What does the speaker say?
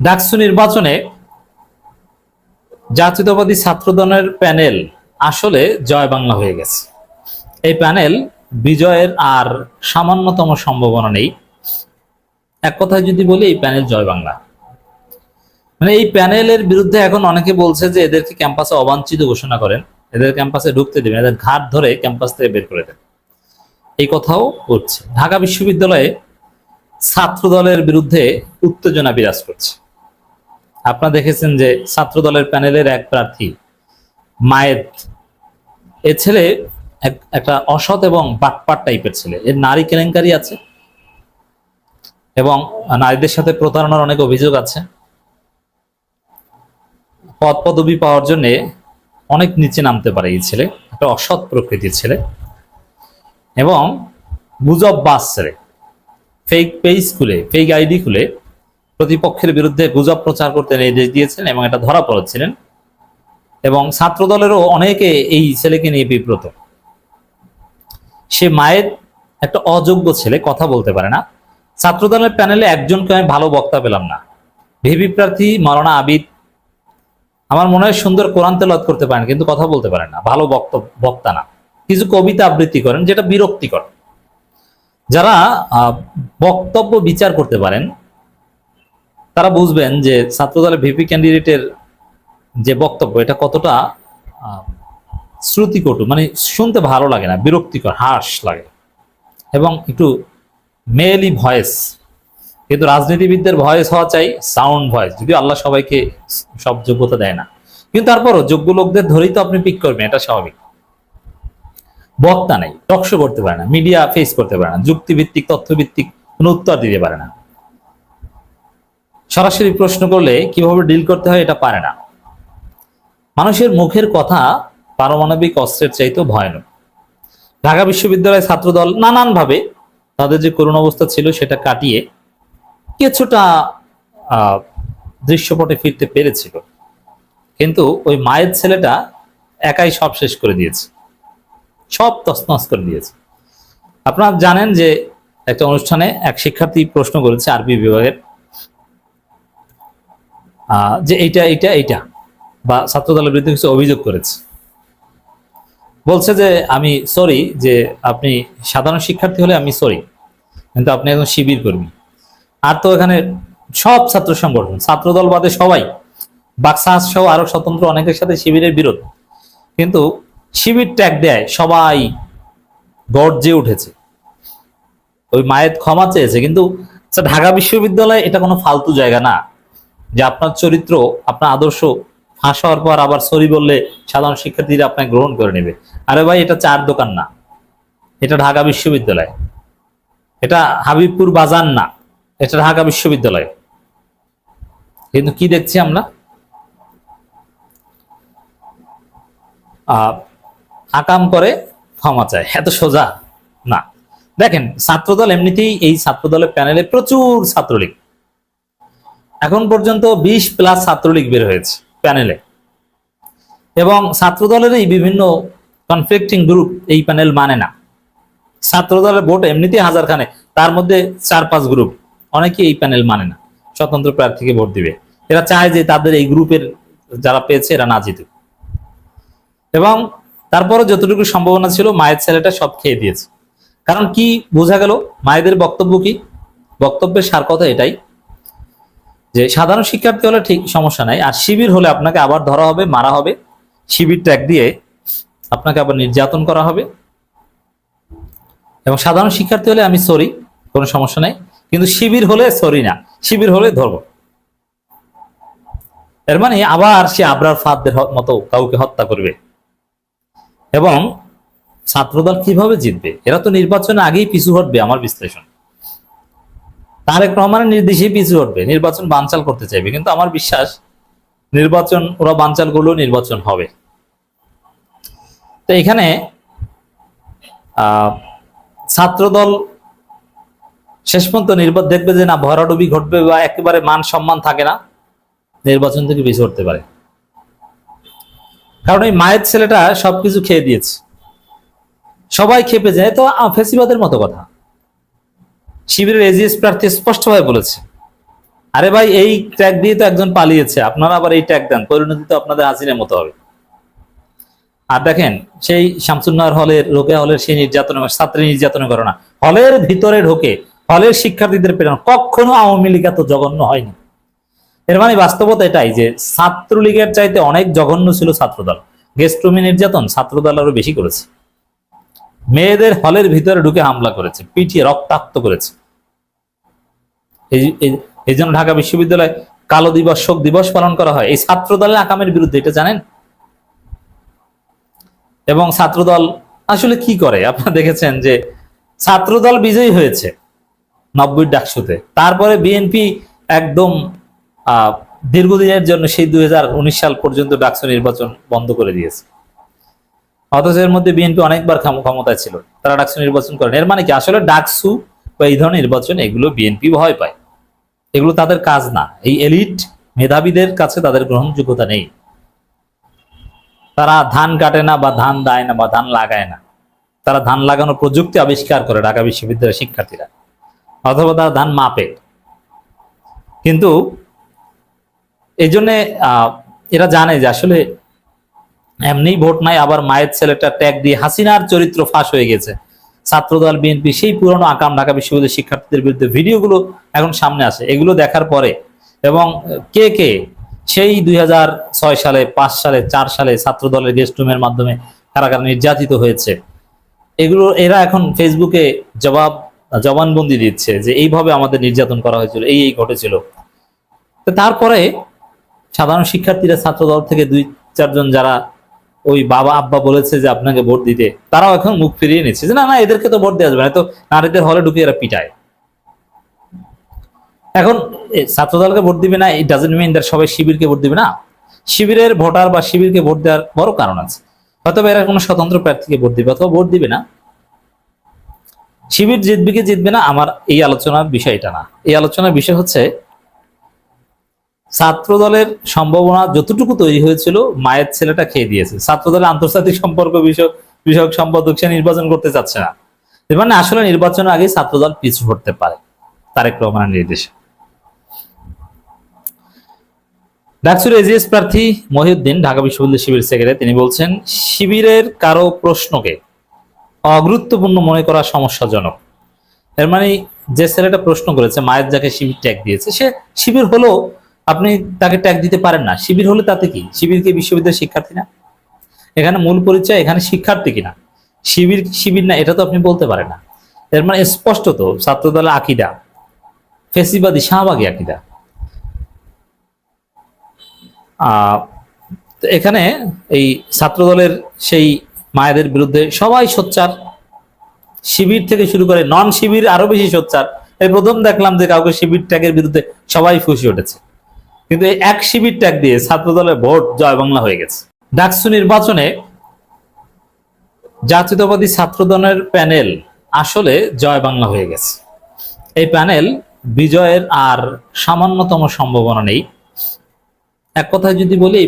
ডাকসু নির্বাচনে জাতীয়তাবাদী ছাত্রদলের প্যানেল আসলে জয় বাংলা হয়ে গেছে। এই প্যানেল বিজয়ের আর সামান্যতম সম্ভাবনা নেই। এক কথায় যদি বলি, এই প্যানেল জয় বাংলা। মানে এই প্যানেলের বিরুদ্ধে এখন অনেকে বলছে যে এদেরকে ক্যাম্পাসে অবাঞ্ছিত ঘোষণা করেন, এদের ক্যাম্পাসে ঢুকতে দেবেন, এদের ঘাট ধরে ক্যাম্পাস থেকে বের করে দেন। এই কথাও উঠছে। ঢাকা বিশ্ববিদ্যালয়ে ছাত্র দলের বিরুদ্ধে উত্তেজনা বিরাজ করছে। আপনারা দেখেছেন যে ছাত্র দলের প্যানেলের এক প্রার্থী মায়েদ এ ছেলে একটা অসৎ এবং বাটপাট টাইপের ছেলে। এর নারী কেলেঙ্কারি আছে এবং নারীদের সাথে প্রতারণার অনেক অভিযোগ আছে। পদ পদবি পাওয়ার জন্য অনেক নিচে নামতে পারে এই ছেলে, একটা অসৎ প্রকৃতির ছেলে। এবং গুজব বাস ছেলে ফেক পেজ খুলে ফেক আইডি খুলে প্রতিপক্ষের বিরুদ্ধে গুজব প্রচার করতে নির্দেশ দিয়েছেন এবং এটা ধরা পড়েছিলেন। এবং ছাত্র দলেরও অনেকে এই ছেলেকে নিয়ে বিব্রত। সে মায়ের একটা অযোগ্য ছেলে, কথা বলতে পারে না। ছাত্র দলের প্যানেলে একজনকে আমি ভালো বক্তা পেলাম না। ভিভি প্রার্থী মাওলানা আবিদ আমার মনে হয় সুন্দর কোরআন তেলাওয়াত করতে পারেন, কিন্তু কথা বলতে পারেন না। ভালো বক্ত- বক্তা না। কিছু কবিতা আবৃত্তি করেন, যেটা বিরক্তিকর। যারা বক্তব্য বিচার করতে পারেন তারা বুঝবেন যে ছাত্রদলের ভিপি ক্যান্ডিডেটের যে বক্তব্য, এটা কতটা শ্রুতিকটু মানে শুনতে ভালো লাগে না, বিরক্তিকর হাস লাগে। এবং একটু মেয়েলি ভয়েস কিন্তু রাজনীতিবিদদের ভয়েস হওয়া চাই সাউন্ড ভয়েস যদিও আল্লাহ সবাইকে সব যোগ্যতা দেয় না। কিন্তু তারপরও যোগ্য লোকদের ধরেই তো আপনি পিক করবেন, এটা স্বাভাবিক। বক্তা নেই টকশো করতে পারে না মিডিয়া ফেস করতে পারে না, যুক্তিভিত্তিক, তথ্যভিত্তিক কোনো উত্তর দিতে পারে না। সরাসরি প্রশ্ন করলে কীভাবে ডিল করতে হয় এটা পারে না। মানুষের মুখের কথা পারমাণবিক অস্ত্রের চাইতেও ভয়ানক। ঢাকা বিশ্ববিদ্যালয়ের ছাত্রদল নানানভাবে তাদের যে করুণ অবস্থা ছিল সেটা কাটিয়ে কিছুটা দৃশ্যপটে ফিরতে পেরেছিল। কিন্তু ওই মায়ের ছেলেটা একাই সব শেষ করে দিয়েছে। সব তছনছ করে দিয়েছে। আপনারা জানেন যে একটা অনুষ্ঠানে এক শিক্ষার্থী প্রশ্ন করেছে আরবি বিভাগের যে এইটা এইটা এইটা। বা ছাত্রদলের বিরুদ্ধে কিছু অভিযোগ করেছে। বলছে যে আমি সরি যে আপনি সাধারণ শিক্ষার্থী হলে আমি সরি কিন্তু আপনি একজন শিবির কর্মী। আর তো এখানে সব ছাত্র সংগঠন, ছাত্রদল বাদে সবাই, বাক্সাস সহ আরও স্বতন্ত্র অনেকের সাথে শিবিরের বিরোধ। কিন্তু শিবির ট্যাগ দেয়, সবাই গর্জে উঠেছে। ওই মায়ের ক্ষমা চেয়েছে, কিন্তু ঢাকা বিশ্ববিদ্যালয় এটা কোনো ফালতু জায়গা না। যে আপনার চরিত্র, আপনার আদর্শ ফাঁস হওয়ার পর আবার সরি বললে সাধারণ শিক্ষার্থীরা আপনাকে গ্রহণ করে নেবে। আরে ভাই, এটা চার দোকান না। এটা ঢাকা বিশ্ববিদ্যালয়। এটা হাবিবপুর বাজার না। এটা ঢাকা বিশ্ববিদ্যালয়। কিন্তু কি দেখছি আমরা? আকাম করে ক্ষমা চায়। এত সোজা? না। দেখেন, ছাত্রদল এমনিতেই এই ছাত্রদলের প্যানেলে প্রচুর ছাত্রলীগ। এখন পর্যন্ত বিশ প্লাস ছাত্রলীগ বের হয়েছে প্যানেলে এবং ছাত্রদলেরই বিভিন্ন কনফ্লিক্টিং গ্রুপ এই প্যানেল মানে না। ছাত্রদলের ভোট এমনিতেই হাজার খানে তার মধ্যে চার পাঁচ গ্রুপ অনেকে এই প্যানেল মানে না। স্বতন্ত্র প্রার্থীকে ভোট দিবে। এরা চায় যে তাদের এই গ্রুপের যারা পেয়েছে এরা না জিতুক। এবং তারপরে যতটুকু সম্ভাবনা ছিল, মায়ের ছেলেটা সব খেয়ে দিয়েছে। কারণ কি বোঝা গেল, মায়েদের বক্তব্য কি? বক্তব্যের সার কথা এটাই। যে সাধারণ শিক্ষার্থী হলে ঠিক সমস্যা নাই। আর শিবির হলে আপনাকে আবার ধরা হবে, মারা হবে। শিবির ট্যাগ দিয়ে আপনাকে আবার নির্যাতন করা হবে। এবং সাধারণ শিক্ষার্থী হলে আমি সরি কোনো সমস্যা নাই। কিন্তু শিবির হলে সরি না। শিবির হলে ধরব। এর মানে আবার সে আবরার ফাদদের হ- মতো কাউকে হত্যা করবে। এবং ছাত্রদল কীভাবে জিতবে? এরা তো নির্বাচনে আগেই পিছু হটবে আমার বিশ্লেষণ। তারেক রহমানের নির্দেশেই পিছু হটবে, নির্বাচন বানচাল করতে চাইবে। কিন্তু আমার বিশ্বাস, নির্বাচন, ওরা বানচাল করলেও নির্বাচন হবে। তো এখানে ছাত্রদল শেষ পর্যন্ত নির্বাচন দেখবে যে না, ভরাডুবি ঘটবে বা একেবারে মান সম্মান থাকে না, নির্বাচন থেকে পিছু হটতে পারে। কারণ এই মায়ের ছেলেটা সবকিছু খেয়ে দিয়েছে। সবাই খেপে যায় তো ফেসিবাদের মতো কথা। শিবিরের এজিএস প্রার্থী স্পষ্টভাবে বলেছে। আরে ভাই, এই ট্যাগ দিয়ে তো একজন পালিয়েছে। আপনারা আবার এই ট্যাগ দেন। পরিণতি তো আপনাদের হাসিনের মতো হবে। আর দেখেন, সেই শামসুন্নার হলের, রোকেয়া হলের সেই নির্যাতন ছাত্রী নির্যাতন করে না হলের ভিতরে ঢোকে, হলের শিক্ষার্থীদের প্রেরণ কখনো আওয়ামী লীগ এত জঘন্য হয়নি। এর মানে বাস্তবতা এটাই যে, ছাত্রলীগের চাইতে অনেক জঘন্য ছিল ছাত্রদল। গেস্ট রুমে নির্যাতন ছাত্রদল আরও বেশি করেছে। মেয়েদের হলের ভিতরে ঢুকে হামলা করেছে, পিটিয়ে, রক্তাক্ত করেছে। এই- জন্য ঢাকা বিশ্ববিদ্যালয়ে কালো দিবস, শোক দিবস পালন করা হয়। এই ছাত্র দলের আকামের বিরুদ্ধে, এটা জানেন? এবং ছাত্রদল আসলে কি করে? আপনারা দেখেছেন যে ছাত্রদল বিজয়ী হয়েছে নব্বই ডাকসুতে। তারপরে বিএনপি একদম দীর্ঘদিনের জন্য সেই দুই হাজার উনিশ সাল পর্যন্ত ডাকসু নির্বাচন বন্ধ করে দিয়েছে। অথচ এর মধ্যে বিএনপি অনেকবার ক্ষমতায় ছিল। তারা ডাকসু নির্বাচন করেন। এর মানে কি? আসলে ডাকসু বা এই ধরনের নির্বাচন এগুলো বিএনপি ভয় পায়। এগুলো তাদের কাজ না। এই এলিট মেধাবীদের কাছে তাদের গ্রহণযোগ্যতা নেই। তারা ধান কাটে না বা ধান দেয় না বা ধান লাগায় না। তারা ধান লাগানোর প্রযুক্তি আবিষ্কার করে ঢাকা বিশ্ববিদ্যালয়ের শিক্ষার্থীরা। অথবা তারা ধান মাপে। কিন্তু এই জন্যে এরা জানে যে আসলে এমনি ভোট নাই, আবার মায়ের ছেলেটা ট্যাগ দিয়ে হাসিনার চরিত্র ফাঁস হয়ে গেছে। ছাত্রদল বিএনপি সেই পুরনো আকাম ঢাকা বিশ্ববিদ্যালয়ের শিক্ষার্থীদের বিরুদ্ধে ভিডিওগুলো এখন সামনে আসে। এগুলো দেখার পরে এবং কে কে সেই দুই হাজার ছয় সালে, পাঁচ সালে, চার সালে ছাত্রদলের গেস্ট রুমের মাধ্যমে কারা কারা নির্যাতিত হয়েছে, এগুলো এরা এখন ফেসবুকে জবাব, জবানবন্দি দিচ্ছে যে এইভাবে আমাদের নির্যাতন করা হয়েছিল, এই এই ঘটেছিল। তারপরে সাধারণ শিক্ষার্থীরা ছাত্রদল থেকে দুই, চারজন যারা ওই বাবা আব্বা বলেছে যে আপনাকে ভোট দিতে। তারাও এখন মুখ ফিরিয়ে নিচ্ছে যে না না এদেরকে তো ভোট দেওয়া যাবে না। তো নারীদের হলে ঢুকে এরা পিটায়। এখন এ, ছাত্রদলকে ভোট দিবে না এই ডাজেন্ট মিন দ্যাট সবাই শিবিরকে ভোট দিবে না। শিবিরের ভোটার বা শিবিরকে ভোট দেওয়ার বড় কারণ আছে। হয়তো এরা কোনো স্বতন্ত্র প্রার্থীকে ভোট দিবে অথবা ভোট দিবে না। শিবির জিতবে কি জিতবে না আমার এই আলোচনার বিষয় এটা না। এই আলোচনার বিষয় হচ্ছে ছাত্র দলের সম্ভাবনা যতটুকু তৈরি হয়েছিল, মায়ের ছেলেটা খেয়ে দিয়েছে। ছাত্র দলের আন্তর্জাতিক সম্পর্ক বিষয়ক বিষয়ক সম্পাদক সে নির্বাচন করতে চাচ্ছে না। মানে আসলে নির্বাচনের আগে ছাত্র দল পিছু হতে পারে, তারেক রহমানের নির্দেশে। ডাকসুর এজিএস প্রার্থী মহিউদ্দিন ঢাকা বিশ্ববিদ্যালয় শিবির সেক্রেটারি, তিনি বলছেন, শিবিরের কারও প্রশ্নকে অগুরুত্বপূর্ণ মনে করা সমস্যাজনক। এর মানে যে ছেলেটা প্রশ্ন করেছে, মায়ের যাকে শিবির ট্যাগ দিয়েছে, সে শিবির হলো আপনি তাকে ট্যাগ দিতে পারেন না। শিবির হলে তাতে কি? শিবির কি বিশ্ববিদ্যালয়ের শিক্ষার্থী না? এখানে মূল পরিচয় এখানে শিক্ষার্থী কিনা? শিবির শিবির না, এটা তো আপনি বলতে পারেন না। এর মানে স্পষ্ট তো ছাত্রদলের আকিদা। ফেসিবাদী, শাহবাগী আকিদা। এখানে এই ছাত্রদলের সেই মায়েদের বিরুদ্ধে সবাই সোচ্চার। শিবির থেকে শুরু করে নন শিবির আরও বেশি সোচ্চার। এই প্রথম দেখলাম যে কাউকে শিবির ট্যাগের বিরুদ্ধে সবাই ফুসে উঠেছে। কিন্তু এই এক শিবির ট্যাগ দিয়ে ছাত্র দলের ভোট জয় বাংলা হয়ে গেছে। ডাকসু নির্বাচনে জাতীয়তাবাদী ছাত্রদলের প্যানেল আসলে জয় বাংলা হয়ে গেছে। এই প্যানেল বিজয়ের আর সামান্যতম সম্ভাবনা নেই। এক কথায় যদি বলি